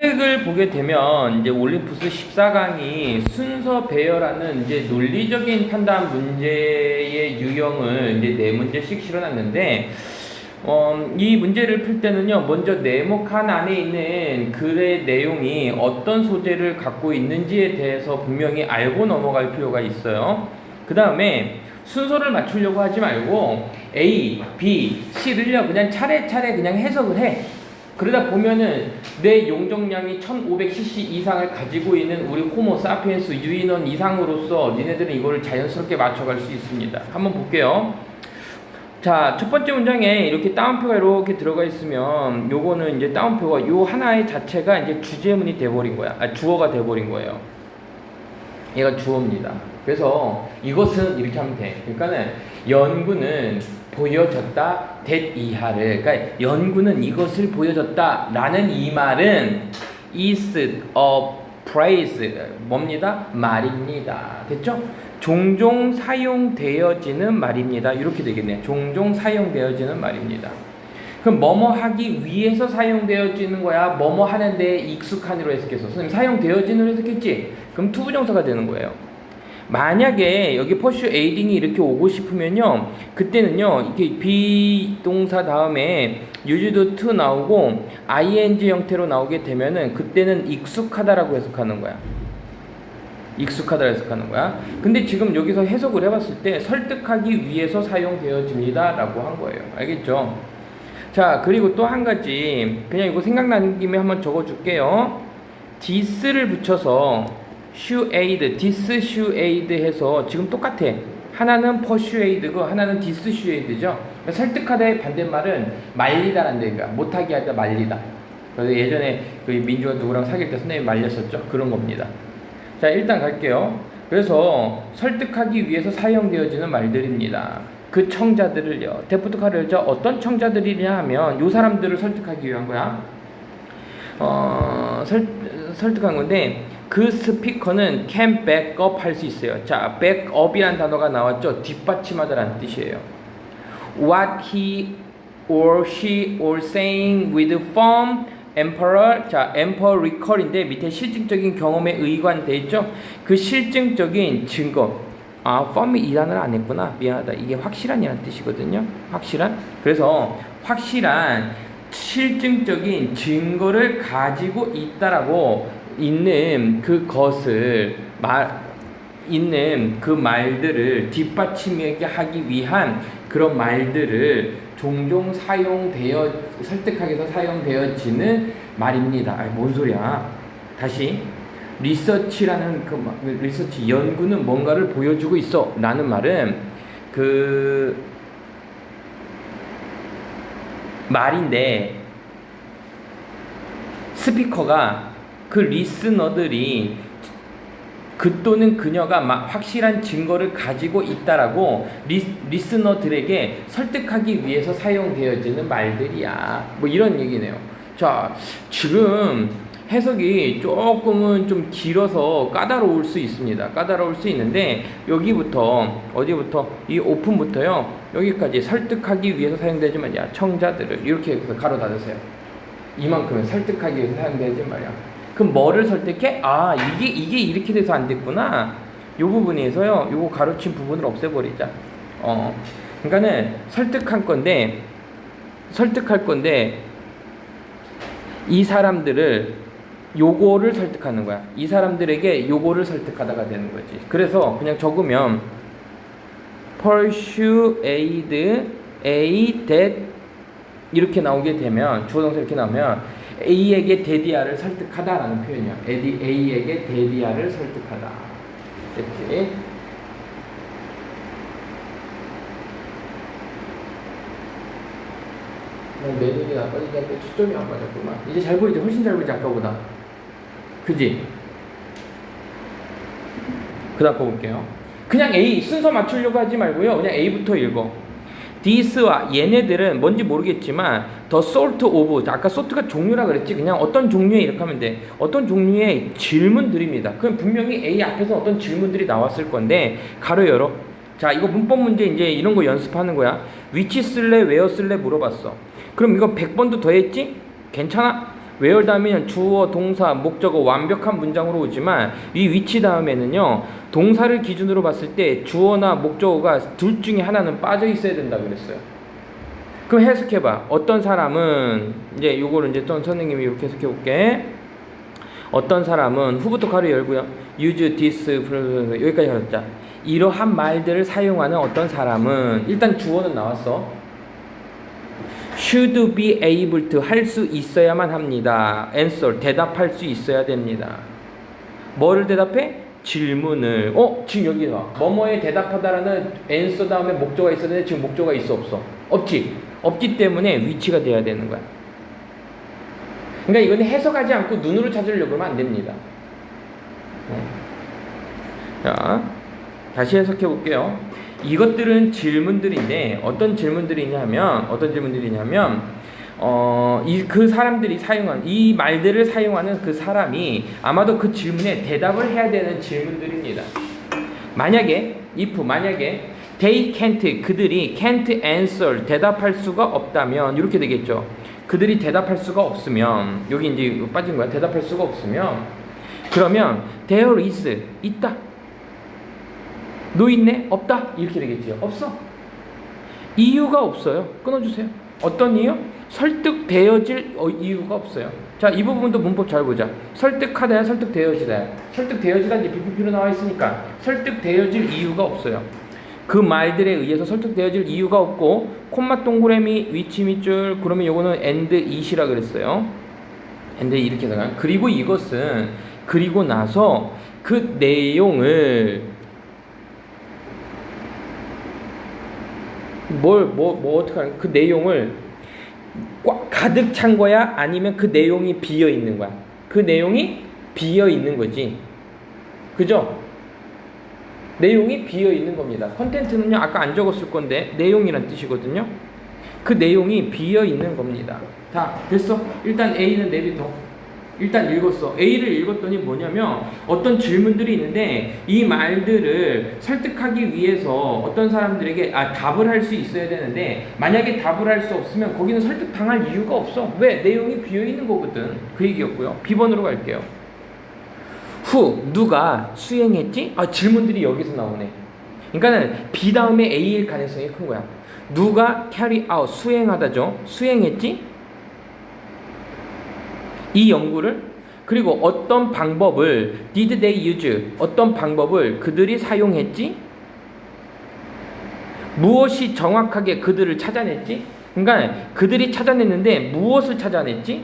책을 보게 되면 이제 올림푸스 14강이 순서 배열하는 이제 논리적인 판단 문제의 유형을 이제 네 문제씩 실어놨는데 어, 이 문제를 풀 때는요, 먼저 네모 칸 안에 있는 글의 내용이 어떤 소재를 갖고 있는지에 대해서 분명히 알고 넘어갈 필요가 있어요. 그 다음에 순서를 맞추려고 하지 말고 A, B, C를요, 그냥 차례차례 그냥 해석을 해. 그러다 보면은 내 용적량이 1500cc 이상을 가지고 있는 우리 호모 사피엔스 유인원 이상으로서 니네들은 이거를 자연스럽게 맞춰갈 수 있습니다. 한번 볼게요. 자, 첫 번째 문장에 이렇게 따옴표가 이렇게 들어가 있으면 요거는 이제 따옴표가 요 하나의 자체가 이제 주제문이 돼버린 거야. 아, 주어가 돼버린 거예요. 얘가 주어입니다. 그래서 이것은 이렇게 하면 돼. 그러니까는 연구는 보여졌다 that 이하를 그러니까 연구는 이것을 보여줬다 라는 이 말은 is a phrase 뭡니다? 말입니다. 됐죠? 종종 사용되어지는 말입니다. 이렇게 되겠네요. 종종 사용되어지는 말입니다. 그럼 뭐뭐 하기 위해서 사용되어지는 거야? 뭐뭐 하는데 익숙한으로 해석해서 선생님 사용되어지는 해석했지? 그럼 투부정사가 되는 거예요. 만약에 여기 퍼슈 에이딩이 이렇게 오고 싶으면요 그때는요 이렇게 비동사 다음에 유즈도 to 나오고 ing 형태로 나오게 되면은 그때는 익숙하다라고 해석하는 거야. 익숙하다 해석하는 거야. 근데 지금 여기서 해석을 해봤을 때 설득하기 위해서 사용되어집니다 라고 한 거예요. 알겠죠? 자 그리고 또 한 가지. 그냥 이거 생각나는 김에 한번 적어줄게요. this를 붙여서 슈에이드, 디스슈에이드 해서 지금 똑같아. 하나는 퍼슈에이드고 하나는 디스슈에이드죠. 그러니까 설득하다의 반대말은 말리다라는 데가 못하게 하다 말리다. 그래서 예전에 그 민주가 누구랑 사귈 때 선생님이 말렸었죠. 그런 겁니다. 자 일단 갈게요. 그래서 설득하기 위해서 사용되어지는 말들입니다. 그 청자들을요. 데프트카를죠. 어떤 청자들이냐 하면 요 사람들을 설득하기 위한 거야. 어, 설, 설득한 건데 그 스피커는 can back up 할 수 있어요. 자, back up이라는 단어가 나왔죠. 뒷받침하다라는 뜻이에요. What he or she or saying with firm emperor 자, emperor recall인데 밑에 실증적인 경험에 의관돼 있죠. 그 실증적인 증거 아, firm이 이 단어를 안 했구나. 미안하다. 이게 확실한이라는 뜻이거든요. 확실한. 그래서 확실한 실증적인 증거를 가지고 있다라고 있는 그것을 말 있는 그 말들을 뒷받침하게 하기 위한 그런 말들을 종종 사용되어 설득하기 위해서 사용되어지는 말입니다. 아니, 뭔 소리야? 다시 리서치라는 그 마- 리서치 연구는 뭔가를 보여주고 있어. 라는 말은 그 말인데 스피커가 그 리스너들이 그 또는 그녀가 마- 확실한 증거를 가지고 있다라고 리, 리스너들에게 설득하기 위해서 사용되어지는 말들이야. 뭐 이런 얘기네요. 자, 지금 해석이 조금은 좀 길어서 까다로울 수 있습니다. 까다로울 수 있는데 여기부터 어디부터 이 오픈부터요 여기까지 설득하기 위해서 사용되지 말이야 청자들을 이렇게 해서 가로 닫으세요. 이만큼은 설득하기 위해서 사용되지 말이야. 그럼 뭐를 설득해? 아 이게 이게 이렇게 돼서 안 됐구나. 요 부분에서요 요거 가로친 부분을 없애버리자. 어 그러니까는 설득할 건데 설득할 건데 이 사람들을 요거를 설득하는 거야. 이 사람들에게 요거를 설득하다가 되는 거지. 그래서 그냥 적으면 persuade a that 이렇게 나오게 되면 주어 동사 이렇게 나오면 A에게 데디아를 설득하다라는 표현이야. A에게 데디아를 설득하다. 됐지? 매력이 나빠지지 않고 초점이 안 맞았구만. 이제 잘 보이지? 훨씬 잘 보이지 아까보다. 그지? 그 다음 거 볼게요. 그냥 A 순서 맞추려고 하지 말고요. 그냥 A부터 읽어. 디스와 얘네들은 뭔지 모르겠지만 더 솔트 오브 아까 솔트가 종류라 그랬지? 그냥 어떤 종류의 이렇게 하면 돼. 어떤 종류의 질문들입니다. 그럼 분명히 A 앞에서 어떤 질문들이 나왔을 건데 가로 열어. 자 이거 문법 문제 이제 이런 거 연습하는 거야. 위치 쓸래 웨어 쓸래 물어봤어. 그럼 이거 100번도 더 했지? 괜찮아 where 다음에는 주어, 동사, 목적어 완벽한 문장으로 오지만 이 위치 다음에는요 동사를 기준으로 봤을 때 주어나 목적어가 둘 중에 하나는 빠져 있어야 된다 그랬어요. 그럼 해석해 봐. 어떤 사람은 이제 요거를 이제 또 선생님이 이렇게 해석해 볼게. 어떤 사람은 후부터 가로 열고요. use this 여기까지 가졌자. 이러한 말들을 사용하는 어떤 사람은 일단 주어는 나왔어. Should be able to 할 수 있어야만 합니다. answer 대답할 수 있어야 됩니다. 뭐를 대답해? 질문을. 어, 지금 여기 와. 뭐뭐에 대답하다라는 answer 다음에 목조가 있어야 되는데 지금 목조가 있어 없어? 없지. 없기 때문에 위치가 돼야 되는 거야. 그러니까 이건 해석하지 않고 눈으로 찾으려고 하면 안 됩니다. 어. 자, 다시 해석해 볼게요. 이것들은 질문들인데 어떤 질문들이냐면 어떤 질문들이냐면 어, 이 그 사람들이 사용한 이 말들을 사용하는 그 사람이 아마도 그 질문에 대답을 해야 되는 질문들입니다. 만약에 if 만약에 they can't 그들이 can't answer 대답할 수가 없다면 이렇게 되겠죠. 그들이 대답할 수가 없으면 여기 이제 빠진 거야. 대답할 수가 없으면 그러면 there is 있다. 너 있네? 없다? 이렇게 되겠지요. 없어. 이유가 없어요. 끊어주세요. 어떤 이유? 설득되어질 어, 이유가 없어요. 자, 이 부분도 문법 잘 보자. 설득하다야, 설득되어지다야. 설득되어지다 이제 BPP로 나와 있으니까 설득되어질 이유가 없어요. 그 말들에 의해서 설득되어질 이유가 없고 콤마 동그라미 위치 밑줄 그러면 요거는 and it이라 그랬어요. and 이렇게 해서 그리고 이것은 그리고 나서 그 내용을 뭘 뭐 뭐 어떻게 하는 그 내용을 꽉 가득 찬 거야? 아니면 그 내용이 비어 있는 거야? 그 내용이 비어 있는 거지. 그죠? 내용이 비어 있는 겁니다. 컨텐츠는요 아까 안 적었을 건데 내용이란 뜻이거든요. 그 내용이 비어 있는 겁니다. 다 됐어? 일단 A는 내비둬 일단 읽었어. A를 읽었더니 뭐냐면 어떤 질문들이 있는데 이 말들을 설득하기 위해서 어떤 사람들에게 아, 답을 할 수 있어야 되는데 만약에 답을 할 수 없으면 거기는 설득 당할 이유가 없어. 왜? 내용이 비어 있는 거거든. 그 얘기였고요. B번으로 갈게요. 후 누가 수행했지? 아 질문들이 여기서 나오네. 그러니까는 B 다음에 A일 가능성이 큰 거야. 누가 carry out 수행하다죠? 수행했지? 이 연구를 그리고 어떤 방법을 did they use 어떤 방법을 그들이 사용했지? 무엇이 정확하게 그들을 찾아냈지? 그러니까 그들이 찾아냈는데 무엇을 찾아냈지?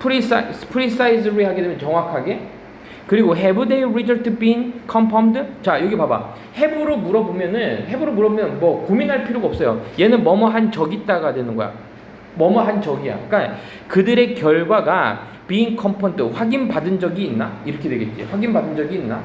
Precise, precisely 하게 되면 정확하게. 그리고 have their result been confirmed? 자 여기 봐봐. have로 물어보면은 have로 물어보면 뭐 고민할 필요가 없어요. 얘는 뭐뭐 한 적 있다가 되는 거야 뭐뭐 한 적이야. 그러니까 그들의 결과가 being confirmed 확인 받은 적이 있나? 이렇게 되겠지. 확인 받은 적이 있나?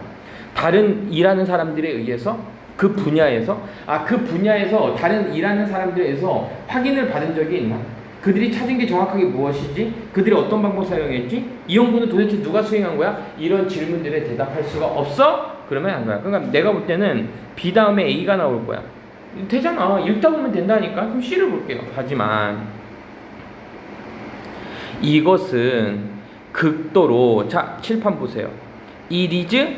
다른 일하는 사람들에 의해서 그 분야에서 아 그 분야에서 다른 일하는 사람들에서 확인을 받은 적이 있나? 그들이 찾은 게 정확하게 무엇이지? 그들이 어떤 방법 사용했지? 이 연구는 도대체 누가 수행한 거야? 이런 질문들에 대답할 수가 없어? 그러면 안 거야. 그러니까 내가 볼 때는 B 다음에 A가 나올 거야. 되잖아. 읽다 보면 된다니까. 그럼 C를 볼게요. 하지만 이것은 극도로 자 칠판 보세요. it is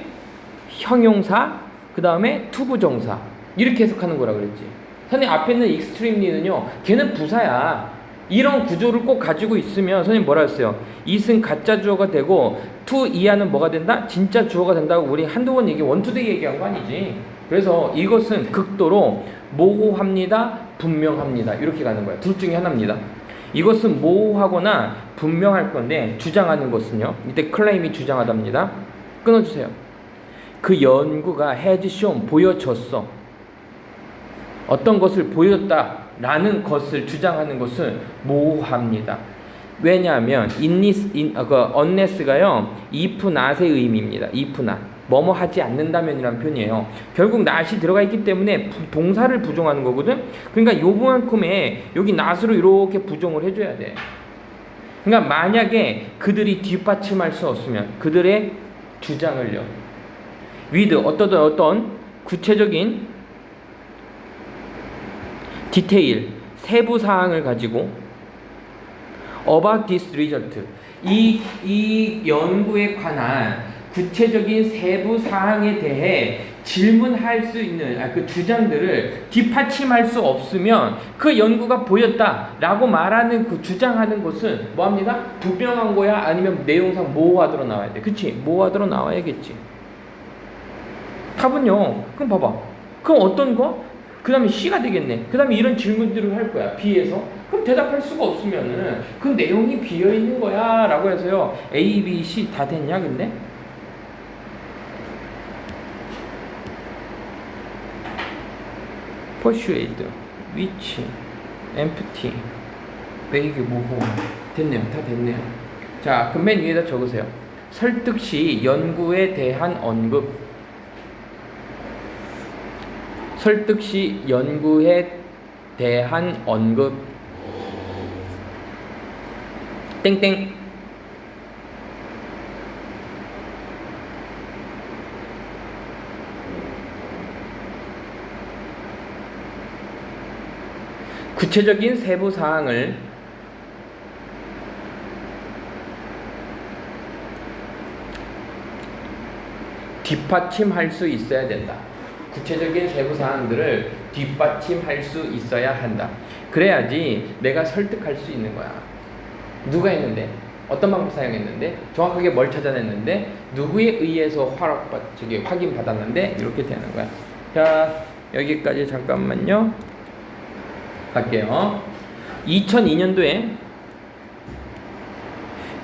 형용사 그 다음에 투부정사 이렇게 해석하는 거라 그랬지. 선생님 앞에 있는 extremely는요. 걔는 부사야. 이런 구조를 꼭 가지고 있으면 선생님 뭐라 했어요? it은 가짜 주어가 되고 to 이하는 뭐가 된다? 진짜 주어가 된다고 우리 한두 번 얘기 원투데이 얘기한 거 아니지. 그래서 이것은 극도로 모호합니다. 분명합니다. 이렇게 가는 거야. 둘 중에 하나입니다. 이것은 모호하거나 분명할 건데 주장하는 것은요. 이때 클레임이 주장하답니다. 끊어주세요. 그 연구가 shown 보여줬어. 어떤 것을 보여줬다라는 것을 주장하는 것은 모호합니다. 왜냐하면 inless, in, 아, 그 unless가요 if not의 의미입니다. if not. 뭐뭐 하지 않는다면이라는 표현이에요. 결국 not이 들어가 있기 때문에 부, 동사를 부정하는 거거든. 그러니까 요만큼에 여기 not으로 이렇게 부정을 해줘야 돼. 그러니까 만약에 그들이 뒷받침할 수 없으면 그들의 주장을요. with 어떤 어떤 구체적인 디테일 세부 사항을 가지고 about this result 이, 이 연구에 관한 구체적인 세부 사항에 대해 질문할 수 있는 아, 그 주장들을 뒷받침할 수 없으면 그 연구가 보였다라고 말하는 그 주장하는 것은 뭐합니다? 부정한 거야 아니면 내용상 모호하도록 나와야 돼 그치? 모호하도록 나와야겠지 답은요 그럼 봐봐 그럼 어떤 거? 그 다음에 C가 되겠네 그 다음에 이런 질문들을 할 거야 B에서 그럼 대답할 수가 없으면은 그 내용이 비어있는 거야 라고 해서요 A, B, C 다 됐냐 근데? Persuade, which, empty, vague, 모호. 됐네요. 다 됐네요. 자 그럼 맨 위에다 적으세요. 설득 시 연구에 대한 언급. 설득 시 연구에 대한 언급. 땡땡 구체적인 세부 사항을 뒷받침할 수 있어야 된다. 구체적인 세부 사항들을 뒷받침할 수 있어야 한다. 그래야지 내가 설득할 수 있는 거야. 누가 했는데? 어떤 방법 사용했는데? 정확하게 뭘 찾아냈는데? 누구에 의해서 허락 저기 확인 받았는데? 이렇게 되는 거야. 자, 여기까지 잠깐만요. 갈게요. 2002년도에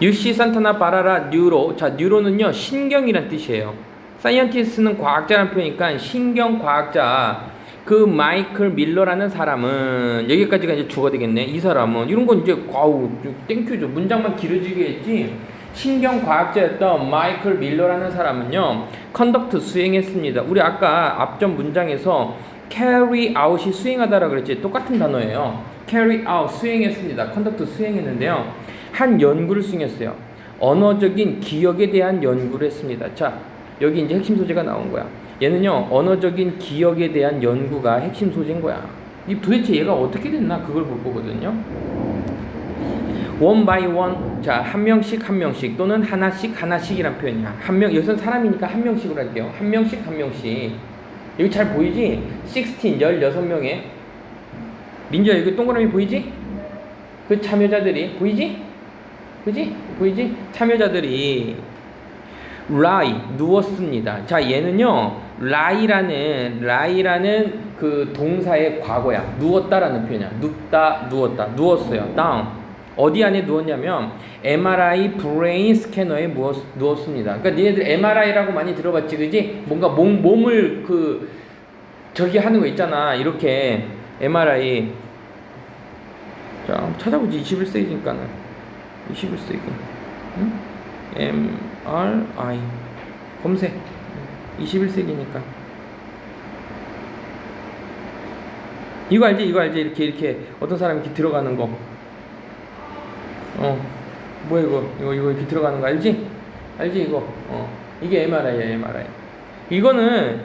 유시 산타나 바라라 뉴로 자 뉴로는요 신경이란 뜻이에요. 사이언티스트는 과학자라는 표현이니까 신경 과학자 그 마이클 밀러라는 사람은 여기까지가 이제 주가 되겠네. 이 사람은 이런 건 이제 과우 땡큐죠. 문장만 길어지게 했지. 신경 과학자였던 마이클 밀러라는 사람은요 컨덕트 수행했습니다. 우리 아까 앞전 문장에서 carry out이 수행하다라 그랬지 똑같은 단어예요. carry out 수행했습니다. 컨덕트 수행했는데요. 한 연구를 수행했어요. 언어적인 기억에 대한 연구를 했습니다. 자, 여기 이제 핵심 소재가 나온 거야. 얘는요, 언어적인 기억에 대한 연구가 핵심 소재인 거야. 이 도대체 얘가 어떻게 됐나 그걸 볼 거거든요. 원 바이 원, 자, 한 명씩 한 명씩 또는 하나씩 하나씩이란 표현이야. 한 명, 여기서 사람이니까 한 명씩으로 할게요. 한 명씩 한 명씩. 여기 잘 보이지? 16, 16명의 민주야 여기 동그라미 보이지? 그 참여자들이 보이지? 그지? 보이지? 참여자들이 라이 누웠습니다. 자 얘는요 라이라는 라이라는 그 동사의 과거야. 누웠다라는 표현이야. 눕다 누웠다 누웠어요. 다운 어디 안에 누웠냐면 MRI 브레인 스캐너에 누웠, 누웠습니다. 그러니까 니네들 MRI라고 많이 들어봤지, 그지? 뭔가 몸 몸을 그 저기 하는 거 있잖아. 이렇게 MRI 자 찾아보지 21세기니까는 21세기 응? MRI 검색 21세기니까 이거 알지? 이거 알지? 이렇게 이렇게 어떤 사람이 이렇게 들어가는 거 어, 뭐야 이거? 이거 이거 이렇게 들어가는 거 알지? 알지 이거? 어, 이게 MRI야 MRI. 이거는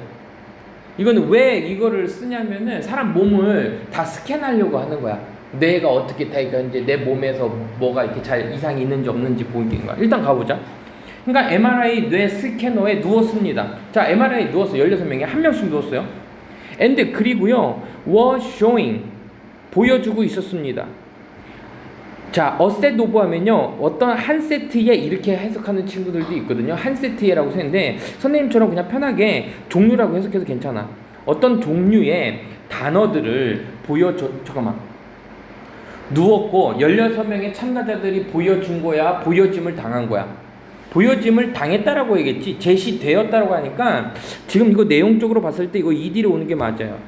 이거는 왜 이거를 쓰냐면은 사람 몸을 다 스캔하려고 하는 거야. 뇌가 어떻게 다 그러니까 이제 내 몸에서 뭐가 이렇게 잘 이상이 있는지 없는지 보는 거야. 일단 가보자. 그러니까 MRI 뇌 스캐너에 누웠습니다. 자, MRI 누웠어. 16명이 한 명씩 누웠어요. and 그리고요. was showing 보여주고 있었습니다. 자, 어셋 오브 하면요. 어떤 한 세트에 이렇게 해석하는 친구들도 있거든요. 한 세트에라고 쓰는데 선생님처럼 그냥 편하게 종류라고 해석해도 괜찮아. 어떤 종류의 단어들을 보여줘 잠깐만. 누웠고 16명의 참가자들이 보여준 거야, 보여짐을 당한 거야. 보여짐을 당했다라고 얘기했지 제시되었다라고 하니까 지금 이거 내용적으로 봤을 때 이거 ED로 오는 게 맞아요.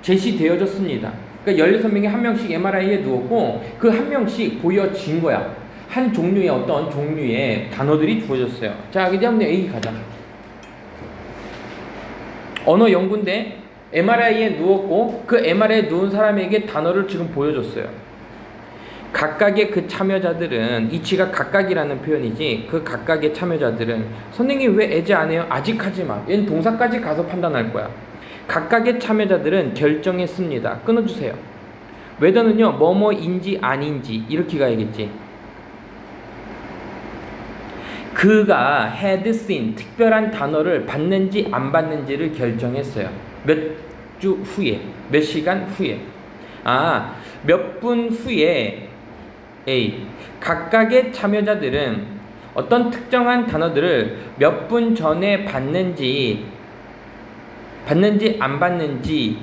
제시되어졌습니다. 그러니까 16명이 한 명씩 MRI에 누웠고 그 한 명씩 보여진 거야. 한 종류의 어떤 종류의 단어들이 주어졌어요. 자, 이제 한번 A 가자. 언어 연구인데 MRI에 누웠고 그 MRI에 누운 사람에게 단어를 지금 보여줬어요. 각각의 그 참여자들은 이치가 각각이라는 표현이지 그 각각의 참여자들은 선생님 왜 애지 안 해요? 아직 하지 마. 얘는 동사까지 가서 판단할 거야. 각각의 참여자들은 결정했습니다. 끊어주세요. 웨더는요, 뭐뭐인지 아닌지 이렇게 가야겠지. 그가 had 특별한 단어를 받는지 안 받는지를 결정했어요. 몇 주 후에, 몇 시간 후에. 아, 몇 분 후에 A. 각각의 참여자들은 어떤 특정한 단어들을 몇 분 전에 받는지 받는지 안 받는지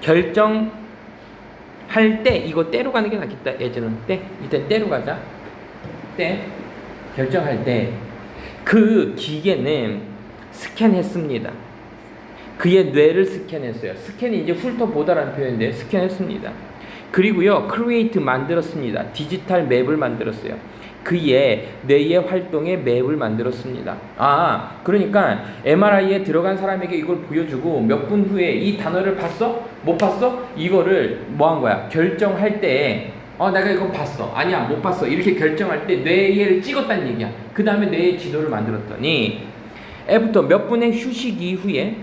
결정할 때 이거 때로 가는 게 낫겠다. 예전은 때 일단 때로 가자. 때 결정할 때 그 기계는 스캔했습니다. 그의 뇌를 스캔했어요. 스캔이 이제 훑어보다라는 표현인데 스캔했습니다. 그리고요, 크리에이트 만들었습니다. 디지털 맵을 만들었어요. 그의 뇌의 활동의 맵을 만들었습니다. 아, 그러니까 MRI에 들어간 사람에게 이걸 보여주고 몇 분 후에 이 단어를 봤어? 못 봤어? 이거를 뭐 한 거야? 결정할 때 어, 내가 이거 봤어. 아니야, 못 봤어. 이렇게 결정할 때 뇌를 찍었다는 얘기야. 그 다음에 뇌의 지도를 만들었더니, 애부터 몇 분의 휴식 이후에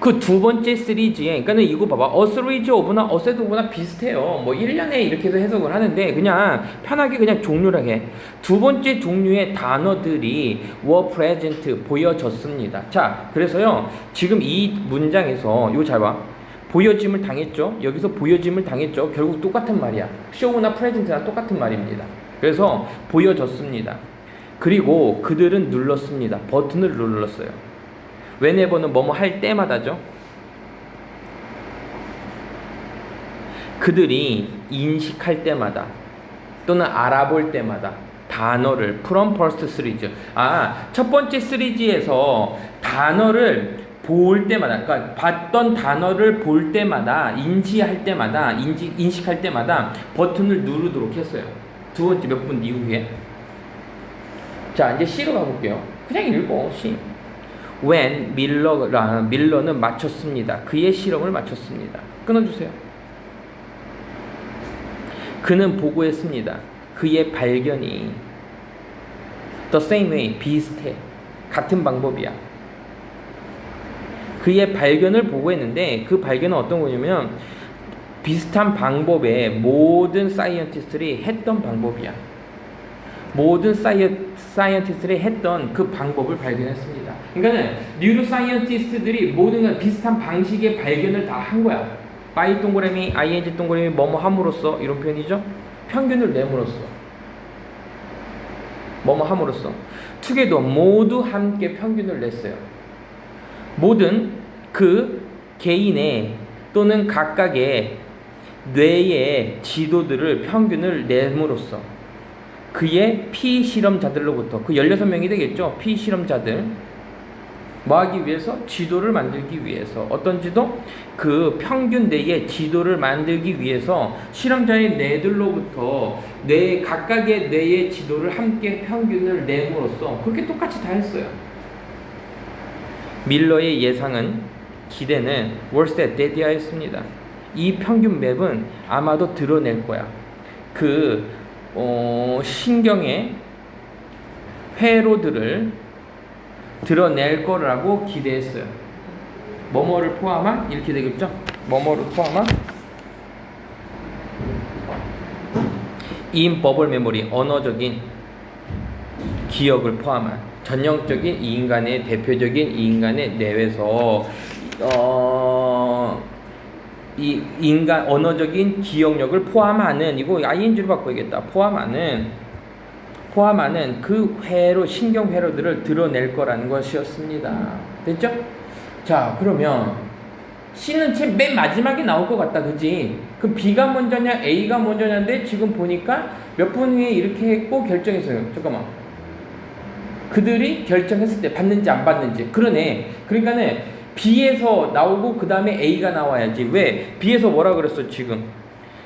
그 두 번째 시리즈에, 그러니까는 이거 봐봐. 어스리즈 오브나 어세드 오브나 비슷해요. 뭐 1년에 이렇게 해서 해석을 하는데, 그냥 편하게 그냥 종류를 해. 두 번째 종류의 단어들이 were present, 보여졌습니다. 자, 그래서요, 지금 이 문장에서, 이거 잘 봐. 보여짐을 당했죠. 여기서 보여짐을 당했죠. 결국 똑같은 말이야. show나 present나 똑같은 말입니다. 그래서 보여졌습니다. 그리고 그들은 눌렀습니다. 버튼을 눌렀어요. Whenever는 뭐뭐 할 때마다죠. 그들이 인식할 때마다 또는 알아볼 때마다 단어를 from first series 아, 첫 번째 시리즈에서 단어를 볼 때마다 그러니까 봤던 단어를 볼 때마다 인지할 때마다 인지, 인식할 때마다 버튼을 누르도록 했어요. 두 번째 몇 분 이후에 자 이제 C로 가 볼게요. 그냥 읽어 C. When 밀러라 밀러는 마쳤습니다. 그의 실험을 마쳤습니다. 끊어주세요. 그는 보고했습니다. 그의 발견이 the same way 비슷해 같은 방법이야. 그의 발견을 보고했는데 그 발견은 어떤 거냐면 비슷한 방법에 모든 사이언티스트들이 했던 방법이야. 모든 사이언티스트들이 했던 그 방법을 발견했습니다. 그러니까는 뉴로 사이언티스트들이 모든 비슷한 방식의 발견을 다 한 거야. y 동그라미, ing 동그라미 뭐뭐 함으로써 이런 표현이죠. 평균을 내므로써 뭐뭐 함으로써 투게더 모두 함께 평균을 냈어요. 모든 그 개인의 또는 각각의 뇌의 지도들을 평균을 내므로써 그의 피실험자들로부터 그 16명이 되겠죠. 피실험자들 뭐 하기 위해서? 지도를 만들기 위해서 어떤 지도? 그 평균 뇌의 지도를 만들기 위해서 실험자의 뇌들로부터 뇌 각각의 뇌의 지도를 함께 평균을 내므로써 그렇게 똑같이 다 했어요. 밀러의 예상은 기대는 월스테 데디아였습니다. 이 평균 맵은 아마도 드러낼 거야. 그 어, 신경의 회로들을 드러낼 거라고 기대했어요. 뭐뭐를 포함한 이렇게 되겠죠? 뭐뭐를 포함한 인 버블 메모리 언어적인 기억을 포함한 전형적인 이 인간의 대표적인 이 인간의 내외에서 어, 이 인간 언어적인 기억력을 포함하는 이거 ing로 바꿔야겠다. 포함하는 포함하는 그 회로 신경 회로들을 드러낼 거라는 것이었습니다. 됐죠? 자 그러면 C는 맨 마지막에 나올 것 같다, 그지? 그럼 B가 먼저냐, A가 먼저냐인데 지금 보니까 몇 분 후에 이렇게 했고 결정했어요. 잠깐만. 그들이 결정했을 때 받는지 안 받는지. 그러네. 그러니까는 B에서 나오고 그 다음에 A가 나와야지. 왜? B에서 뭐라 그랬어, 지금?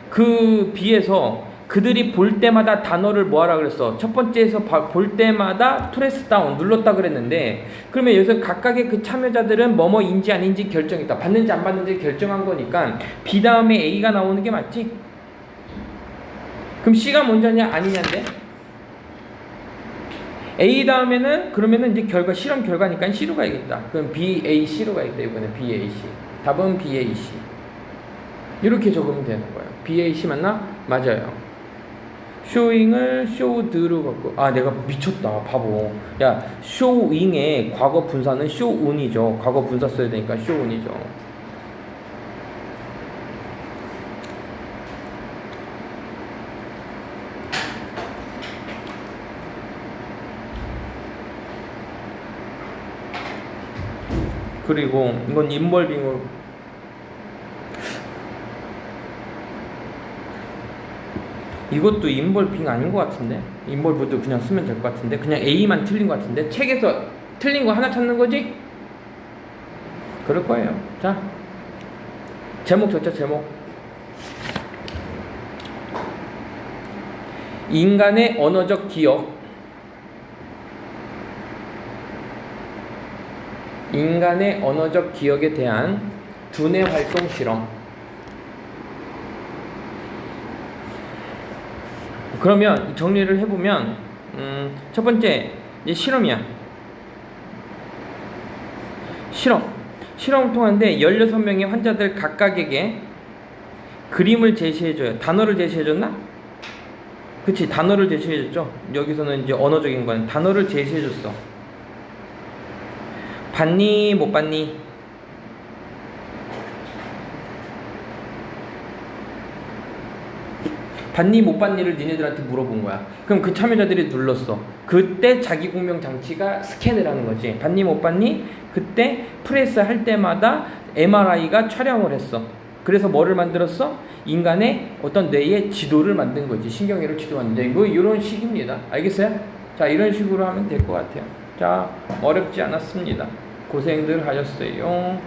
그 B에서 그들이 볼 때마다 단어를 뭐하라 그랬어? 첫 번째에서 볼 때마다 프레스 다운 눌렀다 그랬는데 그러면 여기서 각각의 그 참여자들은 뭐뭐인지 아닌지 결정했다. 받는지 안 받는지 결정한 거니까 B 다음에 A가 나오는 게 맞지? 그럼 C가 먼저냐 아니냐인데? A 다음에는 그러면은 이제 결과 실험 결과니까 C로 가야겠다. 그럼 B, A, C로 가야겠다. 이번에 B, A, C. 답은 B, A, C. 이렇게 적으면 되는 거예요. B, A, C 맞나? 맞아요. 쇼잉을 쇼드로 갖고 아 내가 미쳤다 바보. 야 쇼잉의 과거 분사는 쇼운이죠. 과거 분사 써야 되니까 쇼운이죠. 그리고 이건 인벌빙으로 이것도 인벌빙 아닌 것 같은데? 인벌브도 그냥 쓰면 될 것 같은데? 그냥 A만 틀린 것 같은데? 책에서 틀린 거 하나 찾는 거지? 그럴 거예요. 자 제목 적자 제목. 인간의 언어적 기억. 인간의 언어적 기억에 대한 두뇌 활동 실험 그러면 정리를 해보면 음, 첫 번째 이제 실험이야. 실험. 실험을 통한데 16명의 환자들 각각에게 그림을 제시해줘요. 단어를 제시해줬나? 그치, 단어를 제시해줬죠. 여기서는 이제 언어적인 건 단어를 제시해줬어. 봤니, 못 봤니? 봤니 못 봤니를 니네들한테 물어본 거야. 그럼 그 참여자들이 눌렀어. 그때 자기 공명 장치가 스캔을 하는 거지. 봤니 못 봤니? 그때 프레스 할 때마다 MRI가 촬영을 했어. 그래서 뭐를 만들었어? 인간의 어떤 뇌의 지도를 만든 거지. 신경회로 지도 만든 거. 뭐 이런 식입니다. 알겠어요? 자, 이런 식으로 하면 될 것 같아요. 자, 어렵지 않았습니다. 고생들 하셨어요.